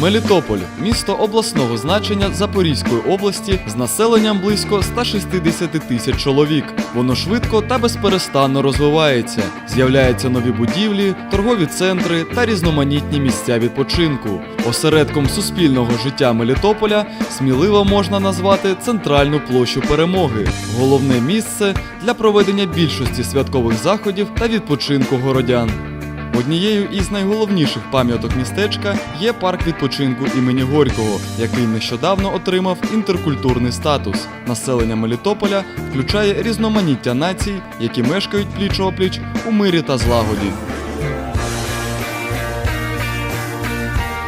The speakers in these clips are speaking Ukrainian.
Мелітополь місто обласного значення Запорізької області з населенням близько 160 тисяч чоловік. Воно швидко та безперестанно розвивається. З'являються нові будівлі, торгові центри та різноманітні місця відпочинку. Осередком суспільного життя Мелітополя сміливо можна назвати центральну площу перемоги, головне місце для проведення більшості святкових заходів та відпочинку городян. Однією із найголовніших пам'яток містечка є парк відпочинку імені Горького, який нещодавно отримав інтеркультурний статус. Населення Мелітополя включає різноманіття націй, які мешкають пліч-опліч у мирі та злагоді.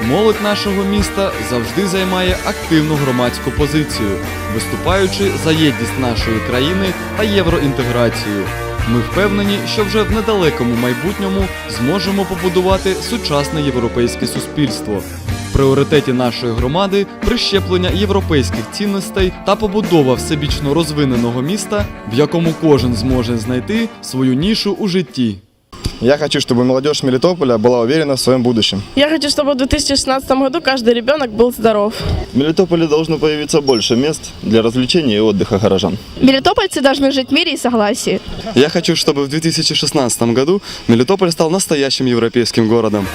Молодь нашого міста завжди займає активну громадську позицію, виступаючи за єдність нашої країни та євроінтеграцію. Ми впевнені, що вже в недалекому майбутньому зможемо побудувати сучасне європейське суспільство. В пріоритеті нашої громади прищеплення європейських цінностей та побудова всебічно розвиненого міста, в якому кожен зможе знайти свою нішу у житті. Я хочу, чтобы молодежь Мелитополя была уверена в своем будущем. Я хочу, чтобы в 2016 году каждый ребенок был здоров. В Мелитополе должно появиться больше мест для развлечений и отдыха горожан. Мелитопольцы должны жить в мире и согласии. Я хочу, чтобы в 2016 году Мелитополь стал настоящим европейским городом.